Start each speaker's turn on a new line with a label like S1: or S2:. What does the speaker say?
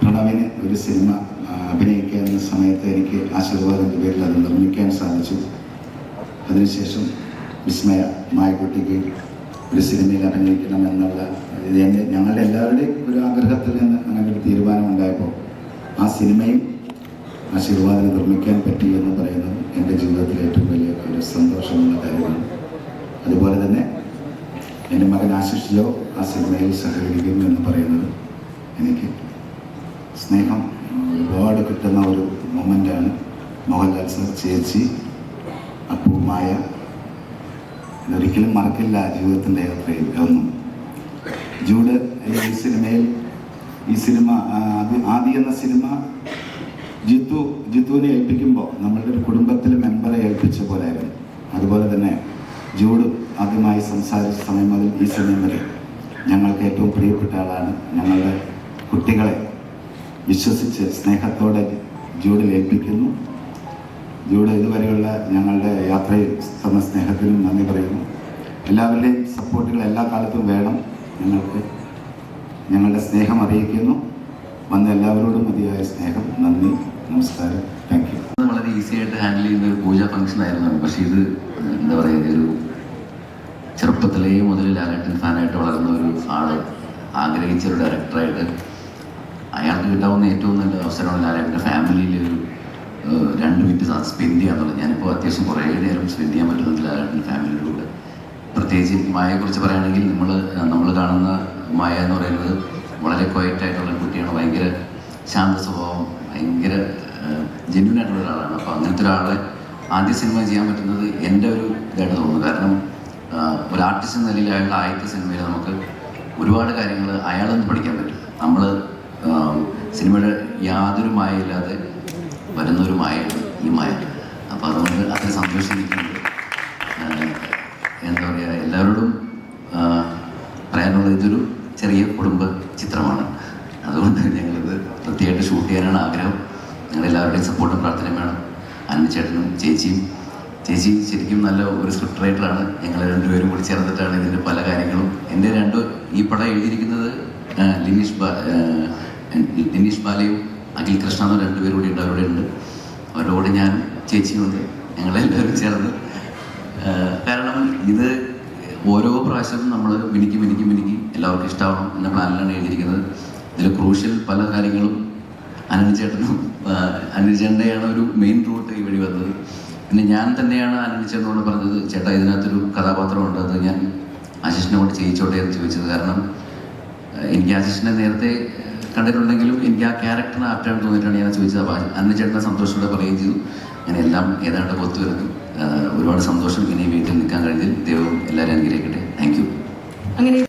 S1: പ്രണവിന് ഒരു സിനിമ അഭിനയിക്കാൻ സമയത്ത് എനിക്ക് ആശീർവാദിന്റെ പേരിൽ അത് നിർമ്മിക്കാൻ സാധിച്ചു. അതിനുശേഷം വിസ്മയ മായക്കുട്ടിക്ക് ഒരു സിനിമയിൽ അഭിനയിക്കണം എന്നുള്ള എന്റെ ഞങ്ങളുടെ എല്ലാവരുടെയും ഒരു ആഗ്രഹത്തിൽ നിന്ന് അങ്ങനെ ഒരു തീരുമാനമുണ്ടായപ്പോൾ ആ സിനിമയും ആശീർവാദം നിർമ്മിക്കാൻ പറ്റി എന്ന് പറയുന്നത് എന്റെ ജീവിതത്തിലെ ഏറ്റവും വലിയ ഒരു സന്തോഷമുള്ള കാര്യമാണ്. അതുപോലെ തന്നെ എന്റെ മകൻ ആശിഷിലോ ആ സിനിമയിൽ സഹകരിക്കുന്നു എന്ന് പറയുന്നത് എനിക്ക് സ്നേഹം ഒരുപാട് കിട്ടുന്ന ഒരു മൊമെന്റാണ് മോഹൻലാൽ സർ ചേച്ചി അപ്പൂമായ ഒരിക്കലും മറക്കില്ല ജീവിതത്തിന്റെ യാത്രയിൽ. ഒന്നും ജൂഡ് ഈ സിനിമയിൽ ഈ സിനിമ ആദി എന്ന സിനിമ ജിത്തു ജിത്തുവിനെ ഏൽപ്പിക്കുമ്പോൾ നമ്മളുടെ ഒരു കുടുംബത്തിലെ മെമ്പറെ ഏൽപ്പിച്ച പോലെയായിരുന്നു അതുപോലെ തന്നെ ജൂഡ് ആദ്യമായി സംസാരിച്ച സമയം മുതൽ ഈ വരെ ഞങ്ങൾക്ക് ഏറ്റവും പ്രിയപ്പെട്ട ആളാണ് ഞങ്ങളുടെ കുട്ടികളെ വിശ്വസിച്ച് സ്നേഹത്തോടെ ജൂഡിൽ ഏൽപ്പിക്കുന്നു. ജൂഡ് ഇതുവരെയുള്ള ഞങ്ങളുടെ യാത്രയിൽ തന്ന സ്നേഹത്തിനും നന്ദി പറയുന്നു. എല്ലാവരുടെയും സപ്പോർട്ടുകൾ എല്ലാ കാലത്തും വേണം. ഞങ്ങൾക്ക് ഞങ്ങളുടെ സ്നേഹം അറിയിക്കുന്നു. വന്ന എല്ലാവരോടും മതിയായ സ്നേഹം നന്ദി നമസ്കാരം. താങ്ക് യു
S2: വളരെ ഈസി ആയിട്ട് ഹാൻഡിൽ ചെയ്യുന്ന ഒരു പൂജാ ഫംഗ്ഷൻ ആയിരുന്നു. പക്ഷേ ഇത് എന്താ പറയുക ഒരു ചെറുപ്പത്തിലേ മുതൽ ലാലേട്ടൻ ഫാനായിട്ട് വളർന്ന ഒരു ആൾ ആഗ്രഹിച്ച ഒരു ഡയറക്ടറായിട്ട് അയാൾക്ക് കിട്ടാവുന്ന ഏറ്റവും നല്ല അവസരമാണ് എന്റെ ഫാമിലിയിൽ ഒരു രണ്ട് മിനിറ്റ് സ്പെൻഡ് ചെയ്യാന്നുള്ളത് ഞാനിപ്പോൾ അത്യാവശ്യം കുറേ നേരം സ്പെൻഡ് ചെയ്യാൻ പറ്റുന്നുണ്ട് അയാളുടെ ഫാമിലിയുടെ കൂടെ. പ്രത്യേകിച്ച് മായയെക്കുറിച്ച് പറയുകയാണെങ്കിൽ നമ്മൾ നമ്മൾ കാണുന്ന മായ എന്ന് പറയുന്നത് വളരെ ക്വയറ്റായിട്ടുള്ള കുട്ടിയാണ്. ഭയങ്കര ശാന്ത സ്വഭാവം ഭയങ്കര ജെന്യൂൻ ആയിട്ടുള്ള ഒരാളാണ്. അപ്പോൾ അങ്ങനത്തെ ഒരാളെ ആദ്യ സിനിമ ചെയ്യാൻ പറ്റുന്നത് എന്റെ ഒരു ഇതായിട്ട് തോന്നുന്നു. കാരണം ഒരു ആർട്ടിസ്റ്റ് എന്ന നിലയിൽ അയാളുടെ ആദ്യത്തെ സിനിമയിൽ നമുക്ക് ഒരുപാട് കാര്യങ്ങൾ അയാളിൽ പഠിക്കാൻ പറ്റും. നമ്മൾ സിനിമയുടെ യാതൊരു മായയില്ലാതെ വരുന്ന ഒരു മായയാണ് ഈ മായ. അപ്പം അതുകൊണ്ട് അത് സന്തോഷിക്കുന്നുണ്ട് എന്താ പറയുക എല്ലാവരോടും പറയാനുള്ള ഇതൊരു ചെറിയ കുടുംബ ചിത്രമാണ്. അതുകൊണ്ട് ഞങ്ങളിത് പ്രത്യേകമായിട്ട് ഷൂട്ട് ചെയ്യാനാണ് ആഗ്രഹം. ഞങ്ങളെല്ലാവരുടെയും സപ്പോർട്ടും പ്രാർത്ഥനയും വേണം. അന്നച്ചേട്ടനും ചേച്ചിയും. ചേച്ചി ശരിക്കും നല്ല ഒരു സ്ക്രിപ്റ്റ് റൈറ്ററാണ് ഞങ്ങൾ രണ്ടുപേരും കൂടി ചേർന്നിട്ടാണ് ഇതിന്റെ പല കാര്യങ്ങളും. എന്റെ രണ്ട് ഈ പടം എഴുതിയിരിക്കുന്നത് ലിനീഷ് ബാ ആഹ്, ലിനീഷ് ബാലയും അഖിൽ കൃഷ്ണ എന്ന രണ്ടുപേരും കൂടി ഉണ്ട്. അവരുടെ ഉണ്ട്. അവരുടെ കൂടെ ഞാൻ ചേച്ചിയുണ്ട് ഞങ്ങളെല്ലാവരും ചേർന്ന്. കാരണം ഇത് ഓരോ പ്രാവശ്യവും നമ്മൾ മിനുക്കി മിനുക്കി മിനുക്കി എല്ലാവർക്കും ഇഷ്ടമാവണം എന്ന പ്ലാനിലാണ് എഴുതിയിരിക്കുന്നത്. ഇതിൽ ക്രൂഷ്യൽ പല കാര്യങ്ങളും അനിൽ ചേട്ടനും അനിൽ ചേട്ടന്റെയാണ് ഒരു മെയിൻ റൂട്ട് ഈ വഴി വന്നത്. പിന്നെ ഞാൻ തന്നെയാണ് അനിൽ ചേട്ടനോട് പറഞ്ഞത് ചേട്ടാ ഇതിനകത്തൊരു കഥാപാത്രമുണ്ട് അത് ഞാൻ ആശിഷിനോട് ചെയ്യിച്ചോട്ടെ എന്ന് ചോദിച്ചത് കാരണം എനിക്ക് ആശിഷിനെ നേരത്തെ കണ്ടിട്ടുണ്ടെങ്കിലും എനിക്ക് ആ ക്യാരക്ടറിന് ആപ്റ്റാണെന്ന് തോന്നിയിട്ടാണ് ഞാൻ ചോദിച്ചത്. അപ്പോൾ അന്ന ചേട്ടനെ സന്തോഷത്തോടെ പറയുകയും ചെയ്തു. അങ്ങനെ എല്ലാം ഏതാണ്ട് ഒത്തു വരുന്നു. ഒരുപാട് സന്തോഷം. ഇനി വീട്ടിൽ നിൽക്കാൻ കഴിഞ്ഞതിൽ ദൈവം എല്ലാവരും അനുഗ്രഹിക്കട്ടെ. താങ്ക് യു
S3: അങ്ങനെ